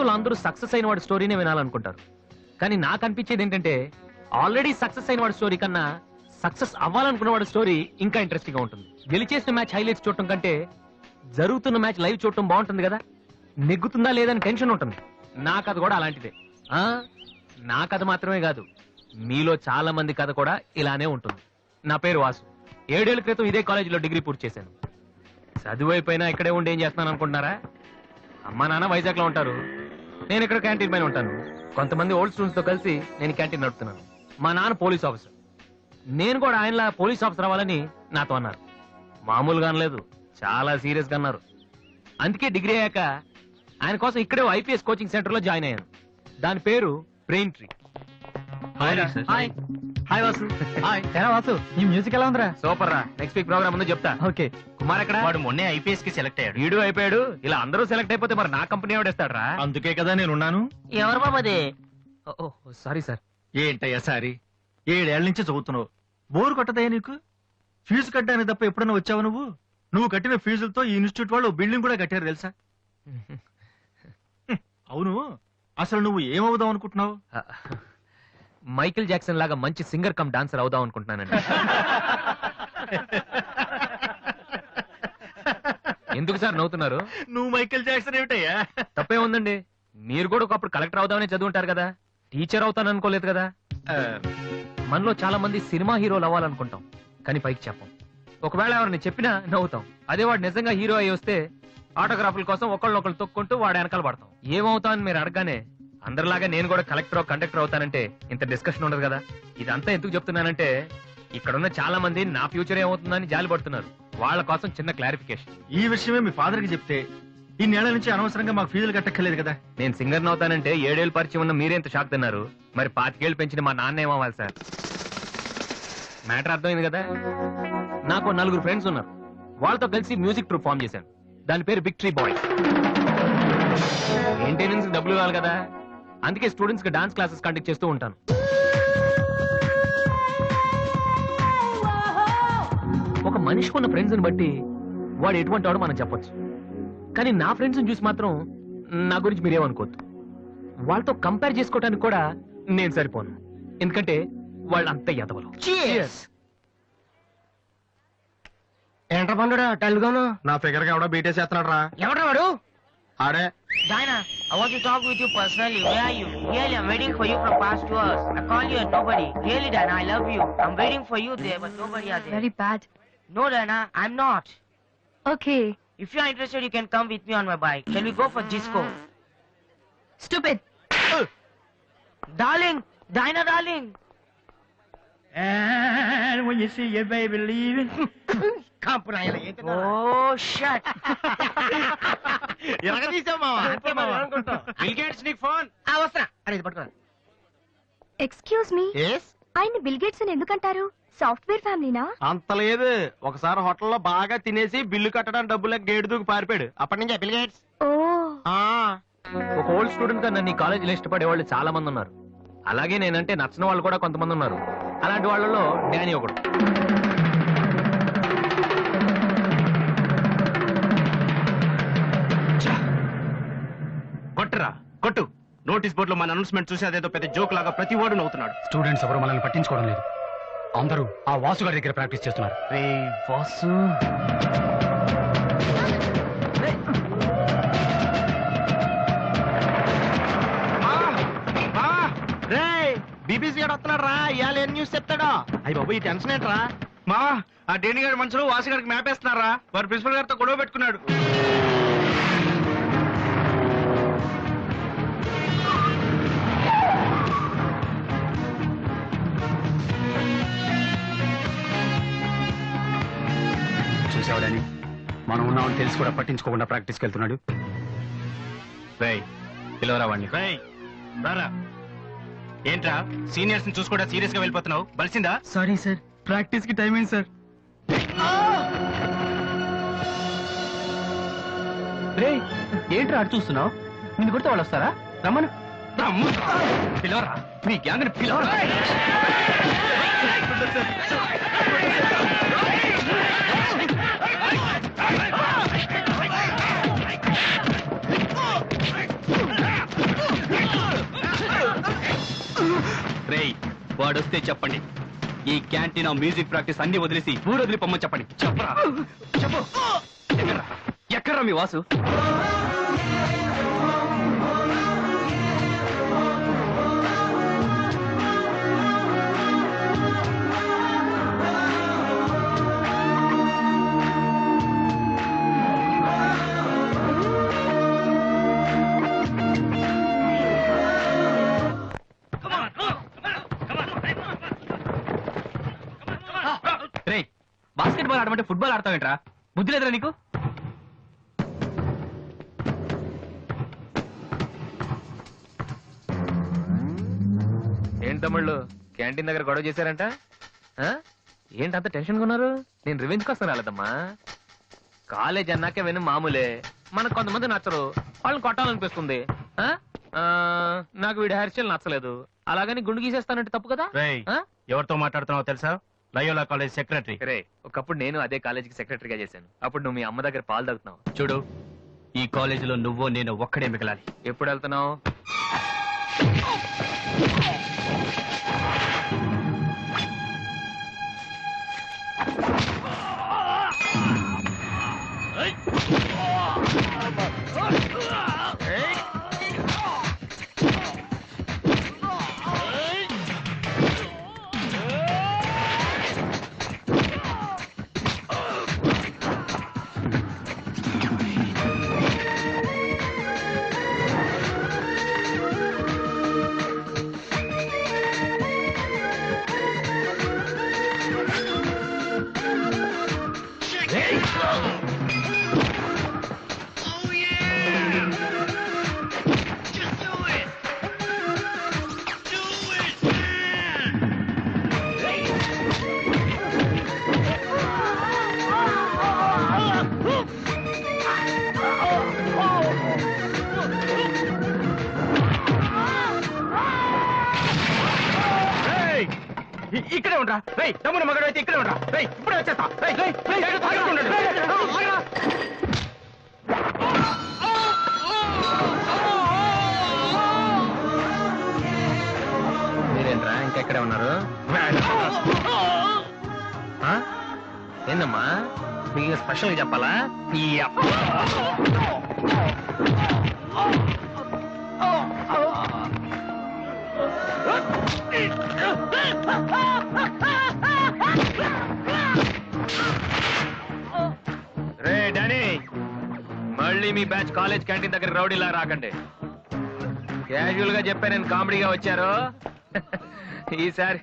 వాళ్ళు అందరూ సక్సెస్ అయిన వాడి స్టోరీనే వినాలనుకుంటారు. కానీ నాకు అనిపించేది ఏంటంటే ఆల్రెడీ సక్సెస్ అయిన వాడి స్టోరీ కన్నా సక్సెస్ అవ్వాలనుకున్న వాడి స్టోరీ ఇంకా ఇంట్రెస్టింగ్గా ఉంటుంది. గెలిచేసిన మ్యాచ్ హైలైట్స్ చూడటం కంటే జరుగుతున్న మ్యాచ్ లైవ్ చూడటం బాగుంటుంది కదా? నెగ్గుతుందా లేదని టెన్షన్ ఉంటుంది. నా కథ కూడా అలాంటిదే. ఆ? నా కథ మాత్రమే కాదు మీలో చాలా మంది కథ కూడా ఇలానే ఉంటుంది. నా పేరు వాసు. ఏడేళ్ళ క్రితం ఇదే కాలేజీలో డిగ్రీ పూర్తి చేశాను. చదువు అయిపోయినా ఇక్కడే ఉండి ఏం చేస్తున్నాను అనుకుంటున్నారా? అమ్మా నాన్న వైజాగ్లో ఉంటారు. నేను ఇక్కడ క్యాంటీన్ పైన ఉంటాను. కొంతమంది ఓల్డ్ స్టూడెంట్స్తో కలిసి నేను క్యాంటీన్ నడుపుతున్నాను. మా నాన్న పోలీస్ ఆఫీసర్. నేను కూడా ఆయనలా పోలీస్ ఆఫీసర్ అవ్వాలని నాతో అన్నారు. మామూలుగా అనలేదు. చాలా సీరియస్గా అన్నారు. అందుకే డిగ్రీ అయ్యాక ఆయన కోసం ఇక్కడే ఐపీఎస్ కోచింగ్ సెంటర్లో జాయిన్ అయ్యాను. దాని పేరు brain tree. Hi hi Vasu hi ఎలా వాసు ఈ మ్యూజిక్ ఎలా ఉందిరా? సూపర్ రా. నెక్స్ట్ వీక్ ప్రోగ్రామ్ ఉందో చెప్తా. ఓకే. కుమార్ ఎక్కడ? వాడు మొన్నే ఐపీఎస్కి సెలెక్ట్ అయ్యాడు. వీడు అయిపోయాడు. ఇలా అందరూ సెలెక్ట్ అయిపోతే మరి నా కంపెనీ ఎవడేస్తాడు రా అందుకే కదా నేనున్నాను. ఎవరు బాబది సారీ సార్. ఏంటయ్యా సారి? ఏడేళ్ళ నుంచి చదువుతున్నావు. బోరు కొట్టదయ్యా నీకు? ఫీజు కట్టడానికి తప్ప ఎప్పుడైనా వచ్చావు నువ్వు? నువ్వు కట్టిన ఫీజులతో ఈ ఇన్స్టిట్యూట్ వాళ్ళు బిల్డింగ్ కూడా కట్టారు తెలుసా. అవును. అసలు నువ్వు ఏమవుదాం అనుకుంటున్నావు? మైకిల్ జాక్సన్ లాగా మంచి సింగర్ కమ్ డాన్సర్ అవుదాం అనుకుంటున్నానండి. ఎందుకు సార్ నవ్వుతున్నారు? నువ్వు మైకేల్ జాక్సన్ ఏమిటయ్యా? తప్పే ఉందండి. మీరు కూడా ఒకప్పుడు కలెక్టర్ అవుదామని చదువుంటారు కదా. టీచర్ అవుతాను అనుకోలేదు కదా. మనలో చాలా మంది సినిమా హీరోలు అవ్వాలనుకుంటాం. కానీ పైకి చెప్పం. ఒకవేళ ఎవరిని చెప్పినా నవ్వుతాం. అదే వాడు నిజంగా హీరో అయి వస్తే ఆటోగ్రాఫ్ల కోసం ఒకళ్ళొకళ్ళు తొక్కుంటూ వాడు వెనకాల పడతాం. ఏమవుతా అని మీరు అడగానే అందరిలాగా నేను కూడా కలెక్టర్ కండక్టర్ అవుతానంటే ఇంత డిస్కషన్ ఉండదు కదా? ఇదంతా ఎందుకు చెప్తున్నానంటే ఇక్కడున్న చాలా మంది నా ఫ్యూచర్ ఏమవుతుందని జాలి పడుతున్నారు వాళ్ళ కోసం చిన్న క్లారిఫికేషన్. ఈ విషయమే మీ ఫాదర్కి చెప్తే ఇన్నేళ్ళ నుంచి అనవసరంగా మాకు ఫీజులు కట్టక్కర్లేదు కదా? నేను సింగర్ అవుతానంటే ఏడేళ్ళు పరిచయం ఉన్న మీరెంత షాక్ తిన్నారు? మరి పాతికేళ్ళు పెంచిన మా నాన్న ఏమవ్వాలి సార్? మ్యాటర్ అర్థమైంది కదా? నాకు నలుగురు ఫ్రెండ్స్ ఉన్నారు. వాళ్ళతో కలిసి మ్యూజిక్ ట్రూప్ ఫామ్ చేశాను. దాని పేరు బిగ్ ట్రీ బాయ్స్ మెయింటెనెన్స్ డబ్బులు కావాలి కదా? అందుకే స్టూడెంట్స్కి డాన్స్ క్లాసెస్ కండక్ట్ చేస్తూ ఉంటాను. ఒక మనిషికి ఉన్న ఫ్రెండ్స్ని బట్టి వాడు ఎటువంటి వాడు మనం చెప్పొచ్చు. కానీ నా ఫ్రెండ్స్ చూసి మాత్రం నా గురించి మీరేమనుకోవద్దు వాళ్ళతో కంపేర్ చేసుకోవడానికి కూడా నేను సరిపోను. ఎందుకంటే వాళ్ళు అంత ఎదవలు. ఏంట్రా పండురా టల్గాను? నా ఫిగర్గా ఎవడో బీటేసి చేస్తున్నాడు రా ఎవడ్రా వాడు? ఆడే Dinah, I want to talk with you personally. Where are you? Really, I'm waiting for you from past two hours. I call you and nobody. Really, Dinah, I love you. I'm waiting for you there, but nobody are there. Very bad. No, Dinah, I'm not. Okay. If you're interested, you can come with me on my bike. Shall we go for disco? Stupid. Darling, Dinah, darling. And when you see your baby leaving. Oh, shut. Excuse మీ ఆయన Bill Gates అని ఎందుకంటారు? Software ఫ్యామిలీనా అంత లేదు. ఒకసారి హోటల్లో బాగా తినేసి bill కట్టడానికి డబ్బులకు గేటు దూకి పారిపోయాడు. అప్పటి నుంచి బిల్ గేట్స్ ఓ. ఒక ఓల్డ్ స్టూడెంట్గా నన్ను ఈ కాలేజీలో ఇష్టపడే వాళ్ళు చాలా మంది ఉన్నారు. అలాగే నేనంటే నచ్చిన వాళ్ళు కూడా కొంతమంది ఉన్నారు. అలాంటి వాళ్ళలో డానీ ఒకడు. కొట్టురా కొట్టు. నోటీస్ బోర్డు లో మన అనౌన్స్మెంట్ చూసి అదేదో పెద్ద జోక్ లాగా ప్రతి వాడు నవ్వుతున్నాడు. స్టూడెంట్స్ ఎవరు మనల్ని పట్టించుకోవడం లేదు. అందరూ ఆ వాసు గారి దగ్గర ప్రాక్టీస్ చేస్తున్నారు. రే వాసు. బీబీసీ గారు వస్తున్నాడు రా ఇవాళ ఏం న్యూస్ చెప్తాడో. అయ్యి బాబు ఈ టెన్షన్ ఏంట్రా? మా ఆ డేని గారి మనుషులు వాసు గారికి మ్యాప్ వేస్తున్నారా వారు ప్రిన్సిపల్ గారితో గొడవ పెట్టుకున్నాడు. చూసేవాడని మనం ఉన్నామని తెలిసి కూడా పట్టించుకోకుండా ప్రాక్టీస్కి వెళ్తున్నాడు. రేయ్ పిలవరా వాడిని రేయ్ రారా. ఏంట్రా? సీనియర్స్ని చూసుకోవడా సీరియస్గా వెళ్ళిపోతున్నావు? బలిసిందా? Sorry sir. ప్రాక్టీస్కి టైం అయింది సార్? రే ఏంట్రా అటు చూస్తున్నావు? నిన్ను కొడితే వాళ్ళు వస్తారా? రమ్మను. పిలవరా? నీ గ్యాంగ్ని పిలవరా? వాడొస్తే చెప్పండి. ఈ క్యాంటీన్ ఆ మ్యూజిక్ ప్రాక్టీస్ అన్ని వదిలేసి ఊరొదిలి పొమ్మని చెప్పండి. చెప్పరా? చెప్పు. ఎక్కడ్రా? ఎక్కడ్రా మీ వాసు? బాస్కెట్ బాల్ ఆడమంటే ఫుట్బాల్ ఆడతావేంట్రా? బుద్ధి లేదురా నీకు? ఏంటి తమ్ముళ్ళు? క్యాంటీన్ దగ్గర గొడవ చేశారంట? ఆ? ఏంటి అంత టెన్షన్ ఉన్నారు? నేను రివెంజ్ కోసం రాలేదమ్మా. కాలేజ్ అన్నాకే విను మామూలే. మనకు కొంతమంది నచ్చరు. వాళ్ళని కొట్టాలనిపిస్తుంది. ఆ? ఆ, నాకు వీడి హెయిర్ స్టైల్ నచ్చలేదు. అలాగని గుండు గీసేస్తానంటే తప్పు కదా? ఎవరితో మాట్లాడుతున్నావో తెలుసా? Loyola college secretary. రే ఒకప్పుడు నేను అదే కాలేజీకి సెక్రటరీగా చేశాను. అప్పుడు నువ్వు మీ అమ్మ దగ్గర పాలు తాగుతున్నావు? చూడు ఈ కాలేజీలో నువ్వో నేను ఒక్కడే మిగలాలి. ఎప్పుడు వెళ్తున్నావు? ఉండరా. రేయ్ తమ్ముడు మగడు అయితే ఇక్కడే ఉండరా. రేయ్ ఇప్పుడే వచ్చేస్తా. రేయ్, రేయ్, ఆగరా. మీరేంట్రా ఇంకెక్కడే ఉన్నారు? ఏందమ్మా? మీకు స్పెషల్ చెప్పాలా? ఈ డానీ మళ్ళీ మీ బ్యాచ్ కాలేజ్ క్యాంటీన్ దగ్గర రౌడీలా రాకండి. క్యాజువల్గా చెప్పా నేను కామెడీగా వచ్చారు. ఈసారి